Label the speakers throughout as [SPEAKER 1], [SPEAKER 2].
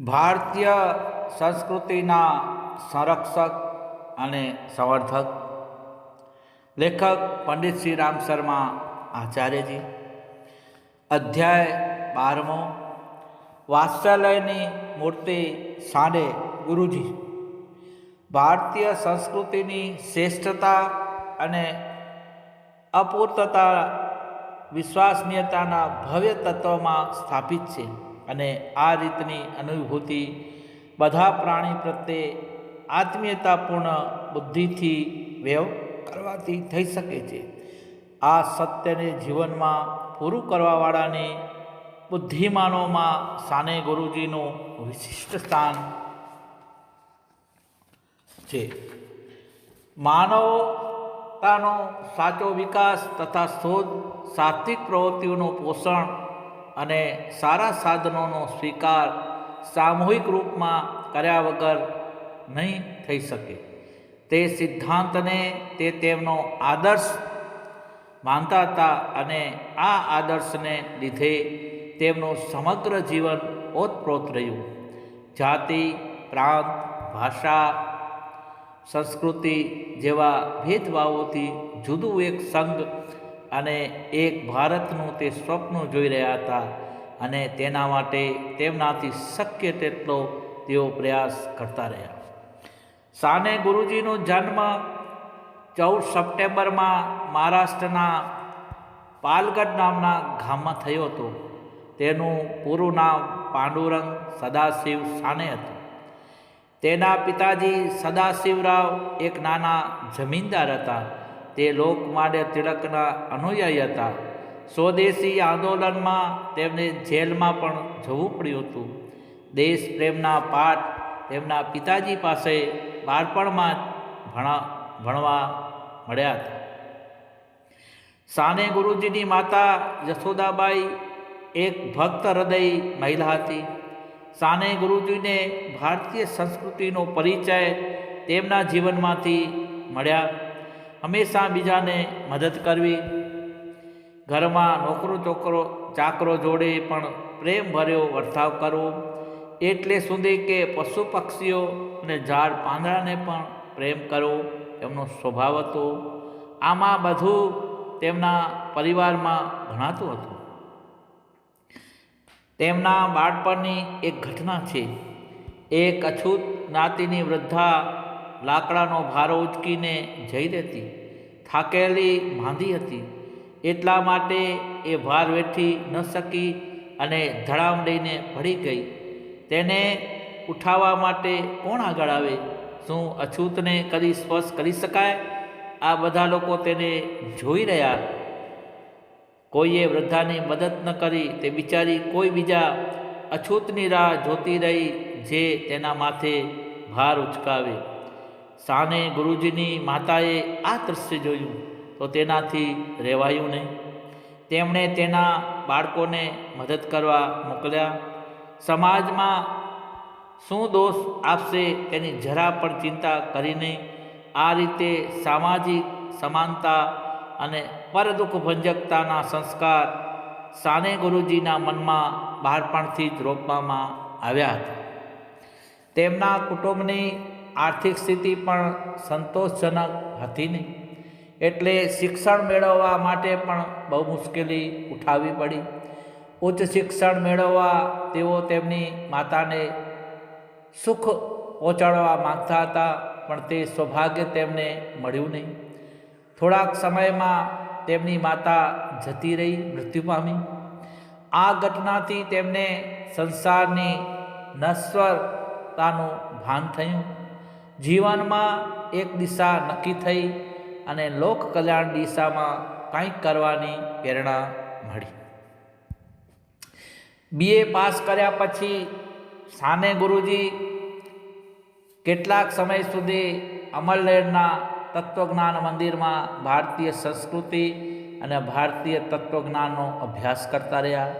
[SPEAKER 1] ભારતીય સંસ્કૃતિના સંરક્ષક અને સંવર્ધક લેખક પંડિત શ્રી રામ શર્મા આચાર્યજી. અધ્યાય બારમો, વાત્સલ્યની મૂર્તિ સાડે ગુરુજી. ભારતીય સંસ્કૃતિની શ્રેષ્ઠતા અને અપૂર્તતા વિશ્વસનીયતાના ભવ્ય તત્વમાં સ્થાપિત છે. અને આ રીતની અનુભૂતિ બધા પ્રાણી પ્રત્યે આત્મીયતાપૂર્ણ બુદ્ધિથી વ્યવ કરવાથી થઈ શકે છે. આ સત્યને જીવનમાં પૂરું કરવાવાળાની બુદ્ધિમાનોમાં સાને ગુરુજીનું વિશિષ્ટ સ્થાન છે. માનવતાનો સાચો વિકાસ તથા શોધ સાત્વિક પ્રવૃત્તિઓનું પોષણ અને સારા સાધનોનો સ્વીકાર સામૂહિક રૂપમાં કર્યા વગર નહીં થઈ શકે. તે સિદ્ધાંતને તે તેમનો આદર્શ માનતા હતા અને આ આદર્શને લીધે તેમનું સમગ્ર જીવન ઓતપ્રોત રહ્યું. જાતિ, પ્રાંત, ભાષા, સંસ્કૃતિ જેવા ભેદભાવોથી જુદું એક સંઘ અને એક ભારતનું તે સ્વપ્ન જોઈ રહ્યા હતા અને તેના માટે તેમનાથી શક્ય તેટલો તેઓ પ્રયાસ કરતા રહ્યા. સાને ગુરુજીનો જન્મ ચૌદ સપ્ટેમ્બરમાં મહારાષ્ટ્રના પાલગઢ નામના ગામમાં થયો હતો. તેનું પૂરું નામ પાંડુરંગ સદાશિવ સાને હતું. તેના પિતાજી સદાશિવરાવ એક નાના જમીનદાર હતા. તે લોકમાન્ય તિલકના અનુયાયી હતા. સ્વદેશી આંદોલનમાં તેમને જેલમાં પણ જવું પડ્યું હતું. દેશ પ્રેમના પાઠ તેમના પિતાજી પાસે બાળપણમાં ભણા, ભણવા મળ્યા હતા. સાને ગુરુજીની માતા યશોદાબાઈ એક ભક્ત હૃદય મહિલા હતી. સાને ગુરુજીને ભારતીય સંસ્કૃતિનો પરિચય તેમના જીવનમાંથી મળ્યા. હંમેશા બીજાને મદદ કરવી. ઘરમાં નોકરો ચોકરો ચાકરો જોડે પણ પ્રેમ ભર્યો વર્તાવ કરવો. એટલે સુધી કે પશુ પક્ષીઓ અને ઝાડ પાંદડાને પણ પ્રેમ કરવો એમનો સ્વભાવ હતો. આમાં બધું તેમના પરિવારમાં ભણાતું હતું. તેમના બાળપણની એક ઘટના છે. એક અછૂત જ્ઞાતિની વૃદ્ધા લાકડાનો ભારો ઉચકીને જઈ રહેતી થાકેલી માંદી હતી. એટલા માટે એ ભાર વેઠી ન શકી અને ધડામ લઈને પડી ગઈ. તેને ઉઠાવવા માટે કોણ આગળ આવે? શું અછૂતને કદી સ્પર્શ કરી શકાય? આ બધા લોકો તેને જોઈ રહ્યા. કોઈએ વૃદ્ધાની મદદ ન કરી તે બિચારી કોઈ બીજા અછૂતની રાહ જોતી રહી જે તેના માથે ભાર ઉચકાવે. સાને ગુરુજીની માતાએ આ દૃશ્ય જોયું, તો તેનાથી રહેવાયું નહીં. તેમણે તેના બાળકોને મદદ કરવા મોકલ્યા. સમાજમાં શું દોષ આપશે તેની જરા પણ ચિંતા કરી નહીં. આ રીતે સામાજિક સમાનતા અને પરદુઃખ ભંજકતાના સંસ્કાર સાને ગુરુજીના મનમાં બાળપણથી જ રોપવામાં આવ્યા હતા. તેમના કુટુંબની આર્થિક સ્થિતિ પણ સંતોષજનક હતી નહીં. એટલે શિક્ષણ મેળવવા માટે પણ બહુ મુશ્કેલી ઉઠાવવી પડી. ઉચ્ચ શિક્ષણ મેળવવા તેઓ તેમની માતાને સુખ પહોંચાડવા માગતા હતા, પણ તે સૌભાગ્ય તેમને મળ્યું નહીં. થોડાક સમયમાં તેમની માતા જતી રહી મૃત્યુ પામી. આ ઘટનાથી તેમને સંસારની નશ્વરતાનું ભાન થયું. જીવનમાં એક દિશા નક્કી થઈ અને લોક કલ્યાણ દિશામાં કંઈક કરવાની પ્રેરણા મળી. બીએ પાસ કર્યા પછી સાને ગુરુજી કેટલાક સમય સુધી અમરલેરના તત્વજ્ઞાન મંદિરમાં ભારતીય સંસ્કૃતિ અને ભારતીય તત્વજ્ઞાનનો અભ્યાસ કરતા રહ્યા.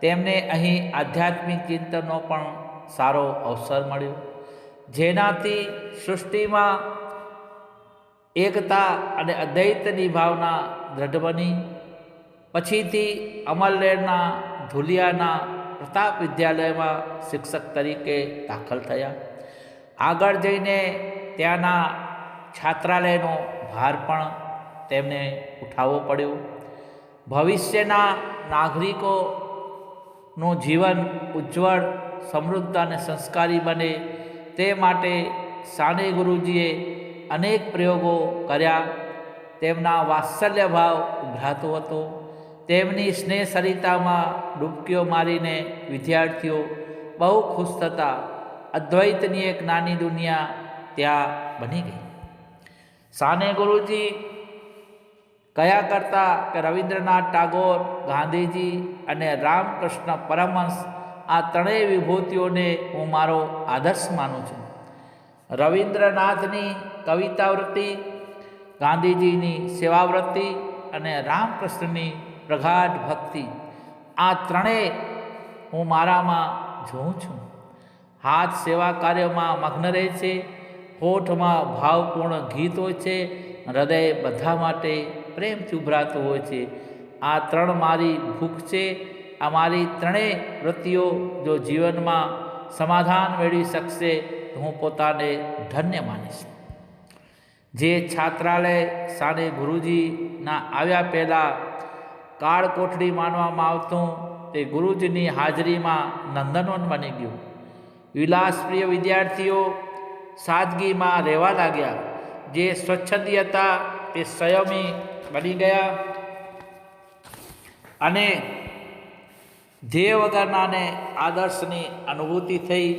[SPEAKER 1] તેમને અહીં આધ્યાત્મિક ચિંતનનો પણ સારો અવસર મળ્યો. જેનાથી સૃષ્ટિમાં એકતા અને અદ્વૈતની ભાવના દ્રઢ બની. પછીથી અમલનેરના ધુલિયાના પ્રતાપ વિદ્યાલયમાં શિક્ષક તરીકે દાખલ થયા. આગળ જઈને ત્યાંના છાત્રાલયનો ભાર પણ તેમને ઉઠાવવો પડ્યો. ભવિષ્યના નાગરિકોનું જીવન ઉજ્જવળ, સમૃદ્ધ અને સંસ્કારી બને તે માટે સાને ગુરુજીએ અનેક પ્રયોગો કર્યા. તેમના વાત્સલ્ય ભાવ ઉભરાતો હતો. તેમની સ્નેહ સરિતામાં ડૂબકીઓ મારીને વિદ્યાર્થીઓ બહુ ખુશ થતા અદ્વૈતની એક નાની દુનિયા ત્યાં બની ગઈ. સાને ગુરુજી કયા કરતા કે રવિન્દ્રનાથ ટાગોર, ગાંધીજી અને રામકૃષ્ણ પરમહંસ આ ત્રણેય વિભૂતિઓને હું મારો આદર્શ માનું છું. રવિન્દ્રનાથની કવિતાવૃત્તિ, ગાંધીજીની સેવાવૃત્તિ અને રામકૃષ્ણની પ્રગાઢ ભક્તિ, આ ત્રણેય હું મારામાં જોઉં છું. હાથ સેવા કાર્યમાં મગ્ન રહે છે, હોઠમાં ભાવપૂર્ણ ગીત હોય છે, હૃદય બધા માટે પ્રેમથી ઉભરાતું હોય છે. આ ત્રણ મારી ભૂખ છે આ મારી ત્રણેય વૃત્તિઓ જો જીવનમાં સમાધાન મેળવી શકશે, તો હું પોતાને ધન્ય માનીશ. જે છાત્રાલય સાને ગુરુજીના આવ્યા પહેલાં કાળ કોઠડી માનવામાં આવતું, તે ગુરુજીની હાજરીમાં નંદનવન બની ગયું. વિલાસપ્રિય વિદ્યાર્થીઓ સાદગીમાં રહેવા લાગ્યા. જે સ્વચ્છંદી હતા, તે સંયમી બની ગયા. અને ધ્યેય વગરનાને આદર્શની અનુભૂતિ થઈ.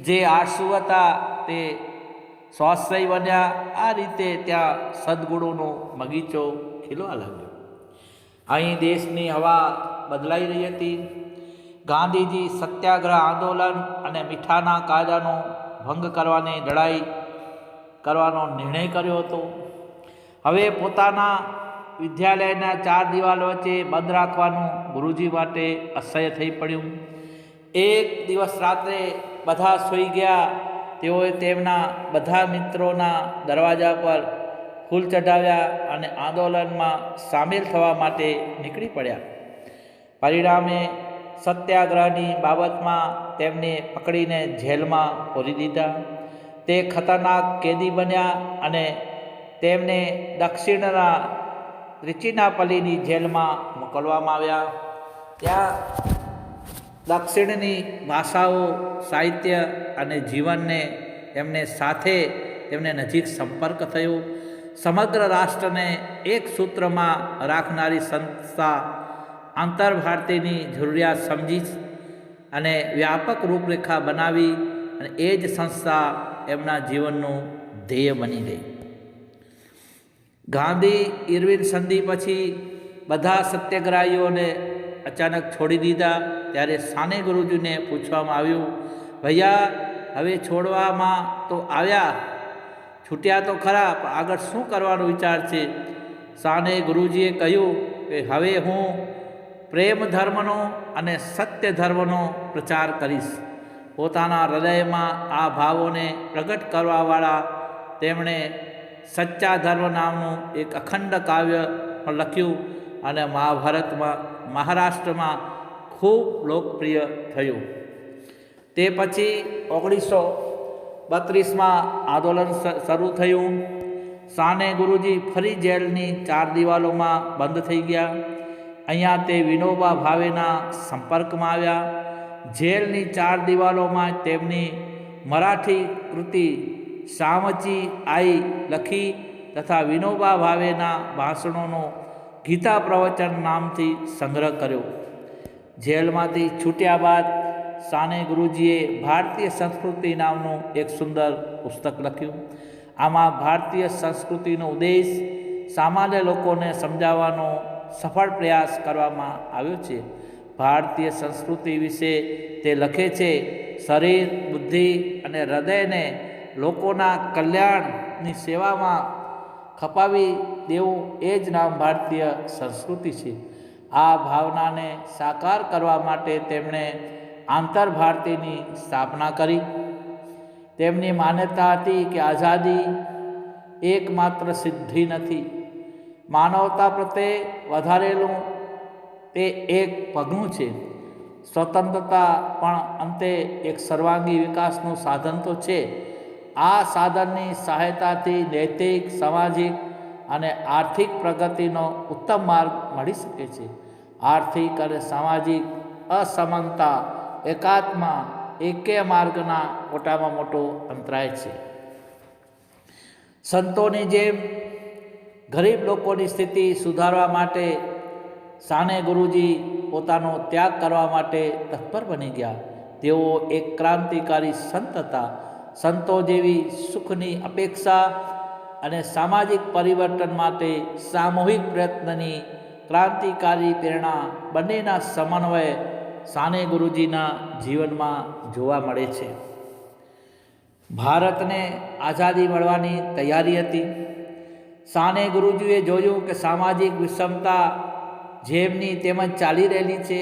[SPEAKER 1] જે આંસુ હતા તે સ્વાશ્રય બન્યા. આ રીતે ત્યાં સદગુણોનો બગીચો ખીલવા લાગ્યો. અહીં દેશની હવા બદલાઈ રહી હતી. ગાંધીજી સત્યાગ્રહ આંદોલન અને મીઠાના કાયદાનો ભંગ કરવાની લડાઈ કરવાનો નિર્ણય કર્યો હતો. હવે પોતાના વિદ્યાલયના ચાર દિવાલો વચ્ચે બંધ રાખવાનું ગુરુજી માટે અસહ્ય થઈ પડ્યું. એક દિવસ રાત્રે બધા સૂઈ ગયા. તેઓએ તેમના બધા મિત્રોના દરવાજા પર ફૂલ ચઢાવ્યા અને આંદોલનમાં સામેલ થવા માટે નીકળી પડ્યા. પરિણામે સત્યાગ્રહની બાબતમાં તેમને પકડીને જેલમાં પૂરી દીધા. તે ખતરનાક કેદી બન્યા અને તેમને દક્ષિણના ત્રિચિનાપલ્લીની જેલમાં મોકલવામાં આવ્યા. ત્યાં દક્ષિણની ભાષાઓ, સાહિત્ય અને જીવનને એમને સાથે તેમને નજીક સંપર્ક થયો. સમગ્ર રાષ્ટ્રને એક સૂત્રમાં રાખનારી સંસ્થા આંતરભારતીની જરૂરિયાત સમજી અને વ્યાપક રૂપરેખા બનાવી અને એ જ સંસ્થા એમના જીવનનું ધ્યેય બની ગઈ. ગાંધી, ઇરવિન સંધિ પછી બધા સત્યાગ્રહીઓને અચાનક છોડી દીધા. ત્યારે સાને ગુરુજીને પૂછવામાં આવ્યું, ભૈયા, હવે છોડવામાં તો આવ્યા, છૂટ્યા તો ખરા, પણ આગળ શું કરવાનો વિચાર છે? સાને ગુરુજીએ કહ્યું કે, હવે હું પ્રેમ ધર્મનો અને સત્ય ધર્મનો પ્રચાર કરીશ. પોતાના હૃદયમાં આ ભાવોને પ્રગટ કરવાવાળા તેમણે સચ્ચા ધર્મ નામનું એક અખંડ કાવ્ય પણ લખ્યું અને મહાભારતમાં, મહારાષ્ટ્રમાં ખૂબ લોકપ્રિય થયું. તે પછી ઓગણીસો બત્રીસમાં આંદોલન શરૂ થયું. સાને ગુરુજી ફરી જેલની ચાર દિવાલોમાં બંધ થઈ ગયા. અહીંયા તે વિનોબા ભાવેના સંપર્કમાં આવ્યા. જેલની ચાર દિવાલોમાં તેમની મરાઠી કૃતિ સામચી આઈ લખી તથા વિનોબા ભાવેના ભાષણોનો ગીતા પ્રવચન નામથી સંગ્રહ કર્યો. જેલમાંથી છૂટ્યા બાદ સાને ગુરુજીએ ભારતીય સંસ્કૃતિ નામનું એક સુંદર પુસ્તક લખ્યું. આમાં ભારતીય સંસ્કૃતિનો ઉદ્દેશ સામાન્ય લોકોને સમજાવવાનો સફળ પ્રયાસ કરવામાં આવ્યો છે. ભારતીય સંસ્કૃતિ વિશે તે લખે છે, શરીર, બુદ્ધિ અને હૃદયને લોકોના કલ્યાણની સેવામાં ખપાવી દેવું એ જ નામ ભારતીય સંસ્કૃતિ છે. આ ભાવનાને સાકાર કરવા માટે તેમણે આંતરભારતીની સ્થાપના કરી. તેમની માન્યતા હતી કે આઝાદી એકમાત્ર સિદ્ધિ નથી. માનવતા પ્રત્યે વધારેલું તે એક પગલું છે. સ્વતંત્રતા પણ અંતે એક સર્વાંગી વિકાસનું સાધન તો છે. આ સાધનની સહાયતાથી નૈતિક, સામાજિક અને આર્થિક પ્રગતિનો ઉત્તમ માર્ગ મળી શકે છે. આર્થિક અને સામાજિક અસમાનતા એકાત્મા એકે માર્ગના મોટામાં મોટો અંતરાય છે. સંતોની જેમ ગરીબ લોકોની સ્થિતિ સુધારવા માટે સાને ગુરુજી પોતાનો ત્યાગ કરવા માટે તત્પર બની ગયા. તેઓ એક ક્રાંતિકારી સંત હતા. સંતો જેવી સુખની અપેક્ષા અને સામાજિક પરિવર્તન માટે સામૂહિક પ્રયત્નની ક્રાંતિકારી પ્રેરણા બંનેના સમન્વય સાને ગુરુજીના જીવનમાં જોવા મળે છે. ભારતને આઝાદી મળવાની તૈયારી હતી. સાને ગુરુજીએ જોયું કે સામાજિક વિષમતા જેમની તેમજ ચાલી રહેલી છે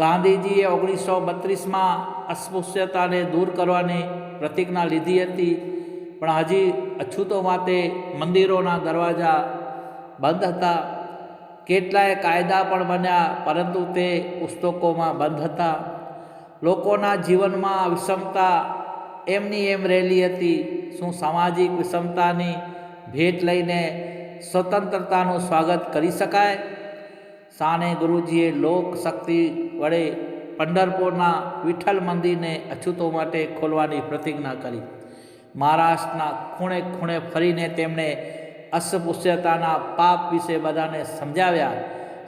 [SPEAKER 1] ગાંધીજીએ ઓગણીસો બત્રીસમાં અસ્પૃશ્યતાને દૂર કરવાની પ્રતિજ્ઞા લીધી હતી. પણ હજી અછૂતો માટે મંદિરોના દરવાજા બંધ હતા. કેટલાય કાયદા પણ બન્યા, પરંતુ તે પુસ્તકોમાં બંધ હતા. લોકોના જીવનમાં વિષમતા એમની એમ રહેલી હતી. શું સામાજિક વિષમતાની ભેટ લઈને સ્વતંત્રતાનું સ્વાગત કરી શકાય? સાને ગુરુજીએ લોક શક્તિ વડે પંઢરપુરના વિઠ્ઠલ મંદિરને અછૂતો માટે ખોલવાની પ્રતિજ્ઞા કરી. મહારાષ્ટ્રના ખૂણે ખૂણે ફરીને તેમણે અસ્પૃશ્યતાના પાપ વિશે બધાને સમજાવ્યા.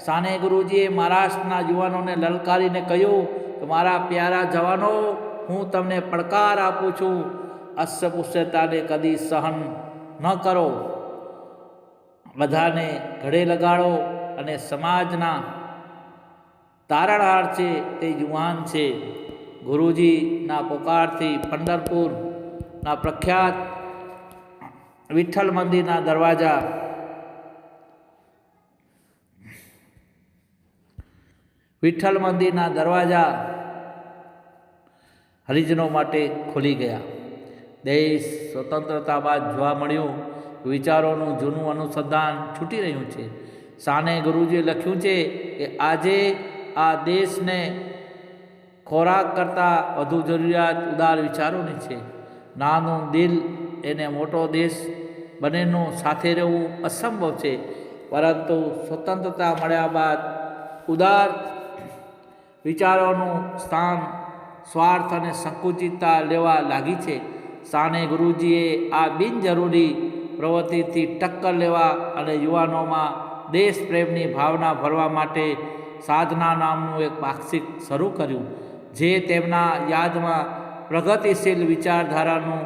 [SPEAKER 1] સાને ગુરુજીએ મહારાષ્ટ્રના યુવાનોને લલકારીને કહ્યું કે, મારા પ્યારા જવાનો, હું તમને પડકાર આપું છું. અસ્પૃશ્યતાને કદી સહન ન કરો. બધાને ઘડે લગાડો. અને સમાજના તારણહાર છે તે યુવાન છે. ગુરુજીના પોકારથી પંઢરપુરના પ્રખ્યાત વિઠ્ઠલ મંદિરના દરવાજા વિઠ્ઠલ મંદિરના દરવાજા હરિજનો માટે ખુલી ગયા. દેશ સ્વતંત્રતા બાદ જોવા મળ્યું. વિચારોનું જૂનું અનુસંધાન છૂટી રહ્યું છે. સાને ગુરુજીએ લખ્યું છે કે આજે આ દેશને ખોરાક કરતાં વધુ જરૂરિયાત ઉદાર વિચારોની છે. નાનું દિલ એને મોટો દેશ બંનેનું સાથે રહેવું અસંભવ છે. પરંતુ સ્વતંત્રતા મળ્યા બાદ ઉદાર વિચારોનું સ્થાન સ્વાર્થ અને સંકુચિતતા લેવા લાગી છે. સાને ગુરુજીએ આ બિનજરૂરી પ્રવૃત્તિથી ટક્કર લેવા અને યુવાનોમાં દેશ પ્રેમની ભાવના ભરવા માટે સાધના નામનું એક પાક્ષિક શરૂ કર્યું, જે તેમના યાદમાં પ્રગતિશીલ વિચારધારાનું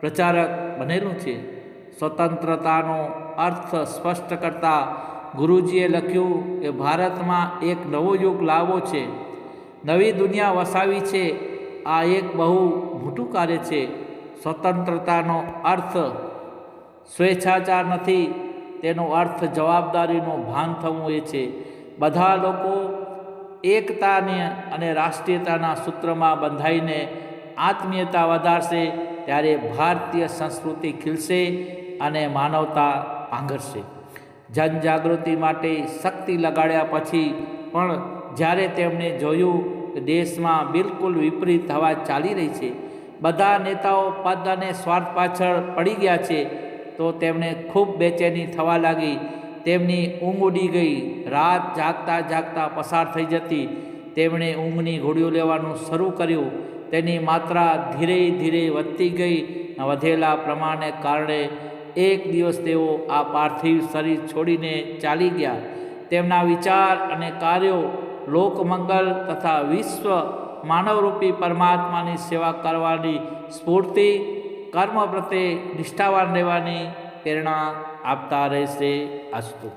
[SPEAKER 1] પ્રચારક બનેલું છે. સ્વતંત્રતાનો અર્થ સ્પષ્ટ કરતા ગુરુજીએ લખ્યું કે, ભારતમાં એક નવો યુગ લાવવો છે. નવી દુનિયા વસાવી છે. આ એક બહુ મોટું કાર્ય છે. સ્વતંત્રતાનો અર્થ સ્વેચ્છાચાર નથી તેનો અર્થ જવાબદારીનું ભાન થવું એ છે. બધા લોકો એકતાને અને રાષ્ટ્રીયતાના સૂત્રમાં બંધાઈને આત્મીયતા વધારશે, ત્યારે ભારતીય સંસ્કૃતિ ખીલશે અને માનવતા પાંગરશે જનજાગૃતિ માટે શક્તિ લગાડ્યા પછી પણ જ્યારે તેમણે જોયું કે દેશમાં બિલકુલ વિપરીત હવા ચાલી રહી છે, બધા નેતાઓ પદ અને સ્વાર્થ પાછળ પડી ગયા છે તો તેમને ખૂબ બેચેની થવા લાગી. તેમની ઊંઘ ઉડી ગઈ. રાત જાગતા જાગતા પસાર થઈ જતી. તેમણે ઊંઘની ગોળીઓ લેવાનું શરૂ કર્યું. તેની માત્રા ધીરે ધીરે વધતી ગઈ. વધેલા પ્રમાણને કારણે એક દિવસ તેઓ આ પાર્થિવ શરીર છોડીને ચાલી ગયા. તેમના વિચાર અને કાર્યો લોકમંગલ તથા વિશ્વ માનવરૂપી પરમાત્માની સેવા કરવાની સ્ફૂર્તિ કર્મ પ્રત્યે નિષ્ઠાવાન રહેવાની પ્રેરણા આપતા રહેશે અસ્તુ.